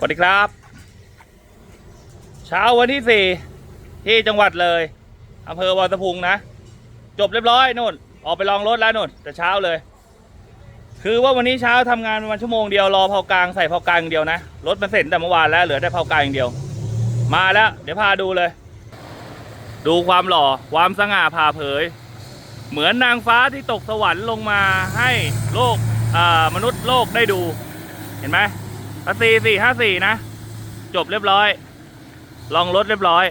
สวัสดีครับ เช้าวันที่สี่ที่จังหวัดเลยอำเภอวาตะพุงนะ จบเรียบร้อยนู่น ออกไปลองรถแล้วนู่นแต่เช้าเลย คือว่าวันนี้เช้าทำงานประมาณชั่วโมงเดียวรอเผากลางใส่เผากลางอย่างเดียวนะรถมันเสร็จแต่เมื่อวานแล้วเหลือแต่เผากลางอย่างเดียว มาแล้ว เดี๋ยวพาดูเลย ดูความหล่อความสง่าผ่าเผย เหมือนนางฟ้าที่ตกสวรรค์ลงมาให้โลกมนุษย์โลกได้ดู เห็นไหม ภาษีสี่ห้าสี่นะ จบเรียบร้อย ลองรถเรียบร้อย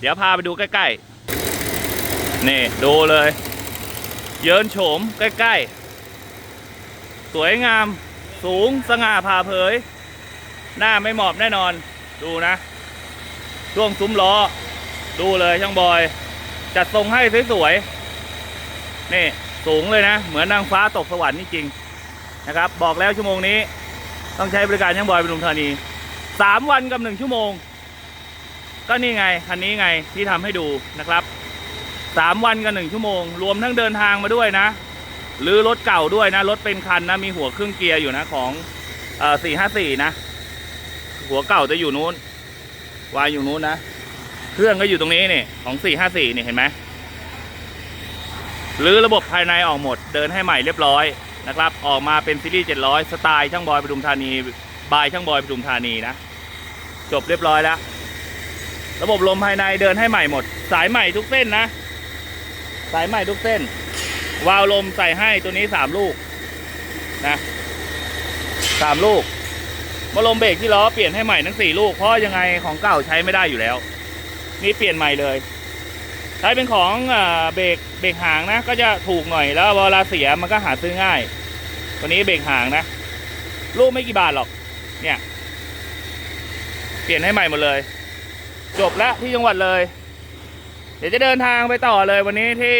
เดี๋ยวพาไปดูใกล้ๆ นี่ ดูเลย เยินโฉมใกล้ๆ สวยงาม สูงสง่าผ่าเผย หน้าไม่หมอบแน่นอน ดูนะ ช่วงซุ้มล้อ ดูเลยช่างบอย จัดทรงให้สวยๆ นี่สูงเลยนะ เหมือนนางฟ้าตกสวรรค์นี่จริงนะครับ บอกแล้วชั่วโมงนี้ ต้องใช้บริการช่างบอยปทุมธานีสามวันกับหนึ่งชั่วโมง ก็นี่ไงคันนี้ไงที่ทำให้ดูนะครับสามวันกับหนึ่งชั่วโมง รวมทั้งเดินทางมาด้วยนะ หรือรถเก่าด้วยนะ รถเป็นคันนะ มีหัวเครื่องเกียร์อยู่นะของสี่ห้าสี่นะ หัวเก่าจะอยู่นู้น วายอยู่นู้นนะ เครื่องก็อยู่ตรงนี้นี่ของสี่ห้าสี่นี่เห็นไหมหรือระบบภายในออกหมด เดินให้ใหม่เรียบร้อย นะครับออกมาเป็นซีรีส์ 700 สไตล์ช่างบอยปทุมธานี บายช่างบอยปทุมธานีนะ จบเรียบร้อยแล้ว ระบบลมภายในเดินให้ใหม่หมด สายใหม่ทุกเส้นนะ สายใหม่ทุกเส้น วาล์วลมใส่ให้ตัวนี้สามลูกนะสามลูกมาลมเบรกที่ล้อเปลี่ยนให้ใหม่ทั้งสี่ลูก เพราะยังไงของเก่าใช้ไม่ได้อยู่แล้ว นี่เปลี่ยนใหม่เลย ใช้เป็นของเบรกเบรกหางนะ ก็จะถูกหน่อยแล้วเวลาเสียมันก็หาซื้อง่าย ตัวนี้เบรกหางนะ ลูกไม่กี่บาทหรอก เนี่ย เปลี่ยนให้ใหม่หมดเลย จบแล้วที่จังหวัดเลย เดี๋ยวจะเดินทางไปต่อเลยวันนี้ที่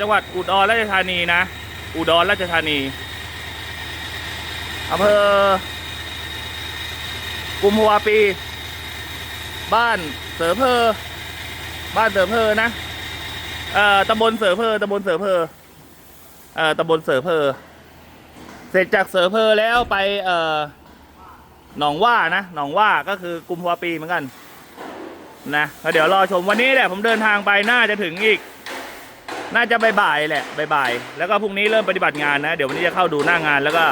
จังหวัดอุดรราชธานีนะ อุดรราชธานีอำเภอกุมภาวปี บ้านเสือเพอ บ้านเสือเพอนะเอ่อตำบลเสือเพอตำบลเสือเพอเอ่อตำบลเสือเพอเสร็จจากเสือเพอแล้วไปเอ่อหนองว่านะหนองว่าก็คือกุมภาวปีเหมือนกันนะแล้วเดี๋ยวรอชมวันนี้แหละผมเดินทางไปน่าจะถึงอีก น่าจะบ่ายๆแหละบ่ายๆแล้วก็พรุ่งนี้เริ่มปฏิบัติงานนะ เดี๋ยววันนี้จะเข้าดูหน้างานแล้วก็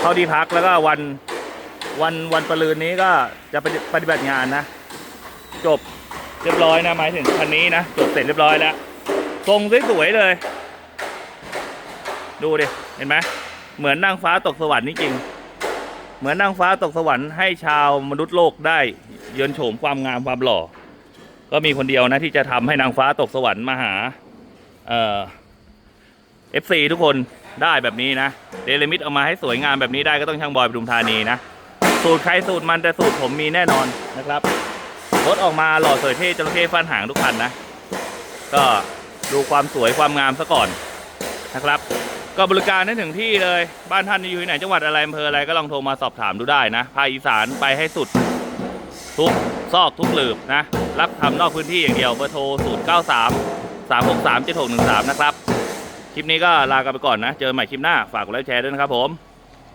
เข้าที่พักแล้วก็วันวันวันประลืนนี้ก็จะปปฏิบัติงานนะ จบ เรียบร้อยนะหมายถึงคันนี้นะจบเสร็จเรียบร้อยแล้วทรงสวยๆเลย ดูดิเห็นไหมเหมือนนางฟ้าตกสวรรค์นี่จริง เหมือนนางฟ้าตกสวรรค์ให้ชาวมนุษย์โลกได้เยินโฉมความงามความหล่อ ก็มีคนเดียวนะที่จะทำให้นางฟ้าตกสวรรค์มาหา เอ่อฟซีทุกคนได้แบบนี้นะเดลิมิดเอามาให้สวยงามแบบนี้ได้ก็ต้องช่างบอยปทุมธานีนะ สูตรใครสูตรมันแต่สูตรผมมีแน่นอนนะครับ รถออกมาหล่อสวยเท่จระเข้ฟันหางทุกคันนะ ก็ดูความสวยความงามซะก่อนนะครับ ก็บริการได้ถึงที่เลยบ้านท่านอยู่ที่ไหนจังหวัดอะไรอำเภออะไรก็ลองโทรมาสอบถามดูได้นะภาคอีสานไปให้สุด ทุกซอกทุกหลืบนะ รับทำนอกพื้นที่อย่างเดียวเบอร์โทร 0 9 3 3 6 3 7 6 1 3 นะครับ คลิปนี้ก็ลากันไปก่อนนะ เจอกันใหม่คลิปหน้า ฝากกดไลค์แชร์ด้วยนะครับผม